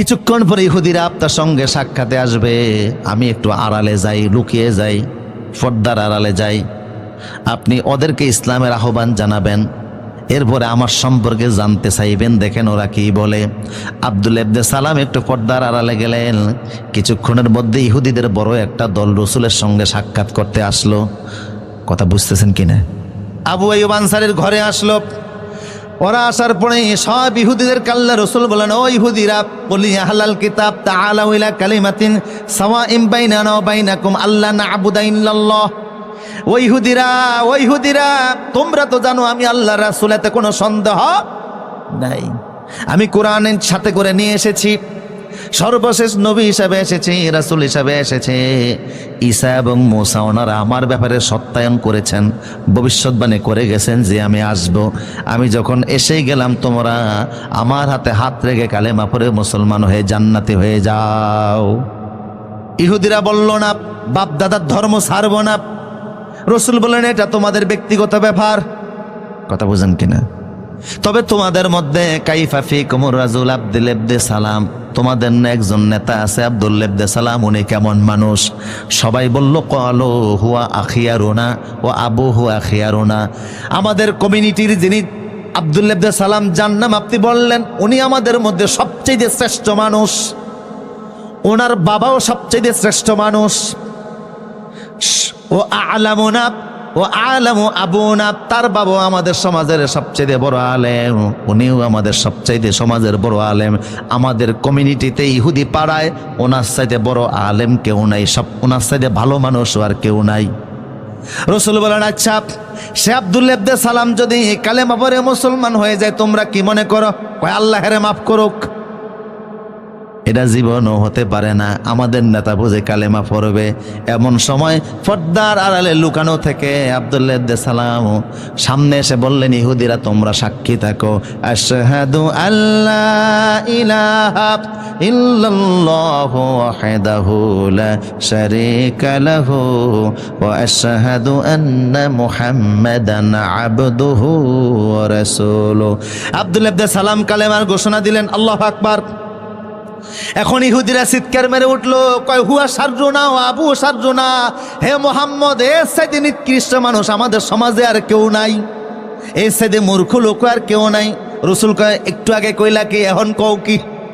কিছুক্ষণ পরে ইহুদিরা আপনার সঙ্গে সাক্ষাতে আসবে। আমি একটু আড়ালে যাই, লুকিয়ে যাই, ফর্দার আড়ালে যাই। আপনি ওদেরকে ইসলামের আহ্বান জানাবেন। এরপরে আমার সম্পর্কে জানতে চাইবেন। দেখেন ওরা কি বলে। আব্দুল এবদে সালাম একটু পর্দার আড়ালে গেলেন। কিছুক্ষণের মধ্যে ইহুদিদের বড় একটা দল রসুলের সঙ্গে সাক্ষাৎ করতে আসলো। কথা বুঝতেছেন কিনা? আবু আইব আনসারের ঘরে আসলো। ওরা আসার পরে সব ইহুদিদের কাল্লা রসুল বলেন, ও ইহুদিরা, বলি আহলাল কিতাব তা আলাউলা কালিমাতিন সাওয়া ইম্বাইনা বাইনাকুম আল্লাহ না ইল্লাল্লাহ। ও ইহুদিরা ও ইহুদিরা, তোমরা তো জানো আমি আল্লাহ রাসুল, এতে কোনো সন্দেহ নাই। আমি কোরআনের সাথে করে নিয়ে এসেছি। সর্বশেষ নবী হিসাবে এসেছে, রাসুল হিসাবে এসেছে। ঈসা এবং মোসা ওনারা আমার ব্যাপারে সত্যায়ন করেছেন, ভবিষ্যৎবাণী করে গেছেন যে আমি আসব। আমি যখন এসেই গেলাম, তোমরা আমার হাতে হাত রেখে কালেমা পরে মুসলমান হয়ে জান্নাতি হয়ে যাও। ইহুদিরা বলল, না বাপ দাদার ধর্ম ছাড়ব না। রসুল বললেন, এটা তোমাদের ব্যক্তিগত ব্যাপার। কথা বুঝেন কিনা? তবে তোমাদের মধ্যে কাইফাফি কুমুর রাজুল আব্দুল এবদে সালাম, তোমাদের একজন নেতা আছে আব্দুল এবদে সালাম, উনি কেমন মানুষ? সবাই বলল কলো হুয়া আখিয়ারোনা ও আবু হুয়া আখিয়ারোনা। আমাদের কমিউনিটির যিনি আব্দুল এবদে সালাম, যার নাম আপনি বললেন, উনি আমাদের মধ্যে সবচেয়ে শ্রেষ্ঠ মানুষ। ওনার বাবাও সবচেয়ে শ্রেষ্ঠ মানুষ। ও আলামুনা ও আলামু আবুনা তার বাবু আমাদের সমাজের সবচেয়ে বড় আলেম। উনিও আমাদের সবচাইতে সমাজের বড় আলেম। আমাদের কমিউনিটিতে ইহুদি পাড়ায় ওনার সাইতে বড় আলেম কেউ নাই, সব ওনার সাইতে ভালো মানুষ আর কেউ নাই। রসুল বলেন আচ্ছা সে আবদুল্লেবদে সালাম যদি কালেমা পরে মুসলমান হয়ে যায়, তোমরা কি মনে করো? আল্লাহরে মাফ করুক। এটা জীবনও হতে পারে না। আমাদের নেতা বুঝে কালেমা পড়বে। এমন সময় ফর্দার আড়ালে লুকানো থেকে আবদুল্লাহ সালাম সামনে এসে বললেন, ইহুদিরা, তোমরা সাক্ষী থাকো। আশহাদু আল্লাহ ইলাহা আবদুহু আব্দুল্লাহ সালাম কালেমার ঘোষণা দিলেন, আল্লাহু আকবার। এখন ইহুদিরা চিৎকার মেরে উঠল, কয়, হুয়া সার্জনা ও আবু সার্জনা হে মোহাম্মদ, এ সাইডে নিকৃষ্ট মানুষ, আমাদের সমাজে আর কেউ নাই। এই সাইডে মূর্খ লোক আর কেউ নাই। রসুল কয়, একটু আগে কইলা কি, এখন কও কি?